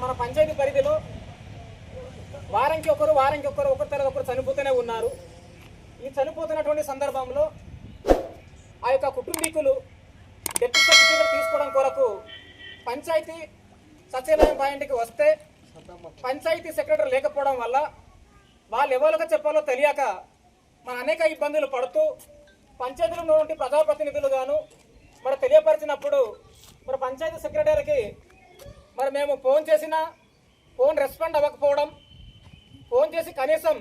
మన పంచాయతీ పరిధిలో వారానికి ఒకరు వారానికి ఒకరు ఒకరి తర్వాత ఒకరు చనిపోతూనే ఉన్నారు. ఈ చనిపోతున్నటువంటి సందర్భంలో ఆ యొక్క కుటుంబీకులు డెత్ సర్టిఫికేట్ తీసుకోవడం కొరకు పంచాయతీ సచివాలయం పాయింట్కి వస్తే పంచాయతీ సెక్రటరీ లేకపోవడం వల్ల వాళ్ళు ఎవరికి చెప్పాలో తెలియక మన అనేక ఇబ్బందులు పడుతూ పంచాయతీలో ఉన్నటువంటి ప్రజాప్రతినిధులు గాను మరి తెలియపరిచినప్పుడు మరి పంచాయతీ సెక్రటరీకి మరి మేము ఫోన్ చేసినా ఫోన్ రెస్పాండ్ అవ్వకపోవడం ఫోన్ చేసి కనీసం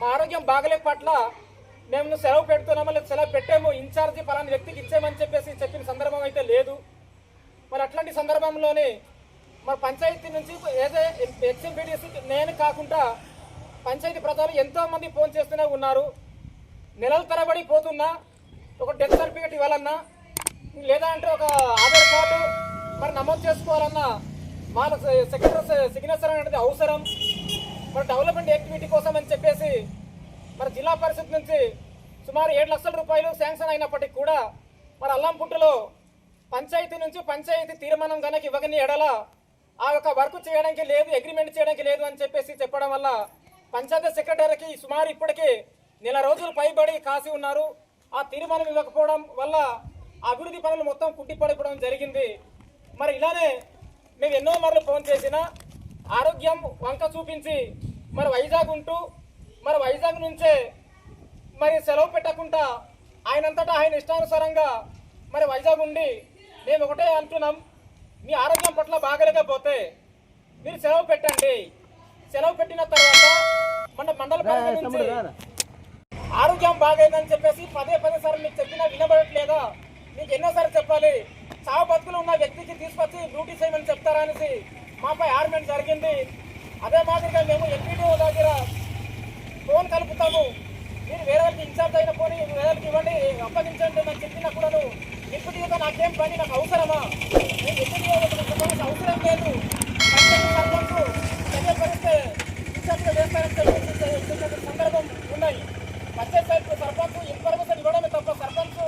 మా ఆరోగ్యం బాగలేక పట్ల మేము సెలవు పెడుతున్నామో సెలవు పెట్టాము ఇన్ఛార్జి ఫలాని వ్యక్తికి ఇచ్చామని చెప్పేసి చెప్పిన సందర్భం అయితే లేదు. మరి అట్లాంటి సందర్భంలోనే మరి పంచాయతీ నుంచి ఏదే ఎక్స్ఎంపీడీసీ నేను కాకుండా పంచాయతీ ప్రజలు ఎంతో మంది ఫోన్ చేస్తూనే ఉన్నారు. నెలల తరబడి పోతున్నా ఒక డెత్ సర్టిఫికేట్ ఇవ్వాలన్నా లేదా అంటే ఒక ఆధార్ మరి నమోదు చేసుకోవాలన్నా వాళ్ళ సెక్రటరీ సిగ్నేచర్ అనేది అవసరం. మరి డెవలప్మెంట్ యాక్టివిటీ కోసం అని చెప్పేసి మరి జిల్లా పరిషత్ నుంచి సుమారు ఏడు లక్షల రూపాయలు శాంక్షన్ అయినప్పటికీ కూడా మరి అల్లంపుట్టులో పంచాయతీ నుంచి పంచాయతీ తీర్మానం కనుక ఇవ్వగని ఎడల ఆ యొక్క వర్క్ చేయడానికి లేదు అగ్రిమెంట్ చేయడానికి లేదు అని చెప్పేసి చెప్పడం వల్ల పంచాయతీ సెక్రటరీకి సుమారు ఇప్పటికీ నెల రోజులు పైబడి కాసి ఉన్నారు. ఆ తీర్మానం ఇవ్వకపోవడం వల్ల అభివృద్ధి పనులు మొత్తం కుట్టిపడిపోవడం జరిగింది. మరి ఇలానే మేము ఎన్నో మార్లు ఫోన్ చేసినా ఆరోగ్యం వంక చూపించి మరి వైజాగ్ ఉంటూ మరి వైజాగ్ నుంచే మరి సెలవు పెట్టకుండా ఆయనంతటా ఆయన ఇష్టానుసారంగా మరి వైజాగ్ ఉండి మేము ఒకటే అంటున్నాం మీ ఆరోగ్యం పట్ల బాగలేకపోతే మీరు సెలవు పెట్టండి. సెలవు పెట్టిన తర్వాత మన మండల నుంచి ఆరోగ్యం బాగైందని చెప్పేసి పదే పదే సార్లు మీకు చెప్పినా వినబడట్లేదా? మీకు ఎన్నోసార్లు చెప్పాలి. చావు బతుకులు ఉన్న వ్యక్తికి తీసుకొచ్చి డ్యూటీ చేయమని చెప్తారా అనేసి మాపై ఆర్మెంట్ జరిగింది. అదే మాదిరిగా మేము ఎంపీడీఓ దగ్గర ఫోన్ కలుపుతాము. మీరు వేరే వాళ్ళకి ఇన్ఛార్జ్ అయిన పోనీ వేరే వాళ్ళకి ఇవ్వండి అప్పగించండి నాకు చెప్పినా కూడాను. ఎంపీడీఓతో నాకేం పని నాకు అవసరమా నేను ఎంపీడీఓ చెప్పాల్సిన అవసరం లేదు పంచాయతీ సర్పంచ్ తెలియపరిస్తే ఇన్ఛార్జ్గా వేస్తారని చెప్పేసి చెప్పిన సందర్భం ఉన్నాయి పంచాయతీ సర్పంచ్ సర్పంచ్ ఇన్ఫర్మేషన్ ఇవ్వడమే తప్ప సర్పంచ్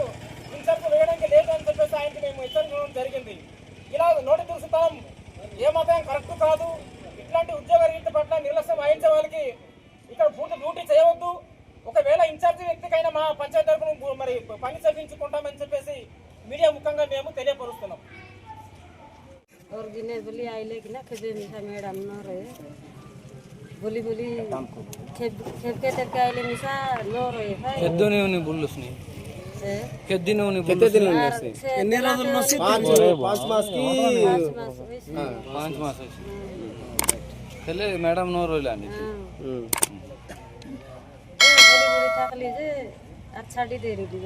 ఇన్ఛార్జ్ వేయడానికి లేదు అని చెప్పేసి ఆయనకి మేము హెచ్చరించడం జరిగింది ఇలా నోటి దురుసుతాం ఏమాత్రం కరెక్ట్ కాదు ఇట్లాంటి ఉద్యోగ రీతి పట్ల నిర్లక్ష్యం వహించే వాళ్ళకి ఇక్కడ పూర్తి డ్యూటీ చేయవద్దు ఒకవేళ ఇన్ఛార్జి వ్యక్తికైనా మా పంచాయతీ తరఫున మరి పని చేయించుకుంటామని చెప్పేసి మీడియా ముఖంగా మేము తెలియపరుస్తున్నాం और गिने बोली आइले कि ना खेबे मिठा मैडम न रहे बोली बोली खेब खेब के तक आइले मिसा न रहे है କେତେ ଦିନ ଉନି କେତେ ଦିନ ଉନି ହେଲେ ମ୍ୟାଡାମ ନ ରହିଲାନି থাকলি যে আর ছাড়ি দিয়ে রেডি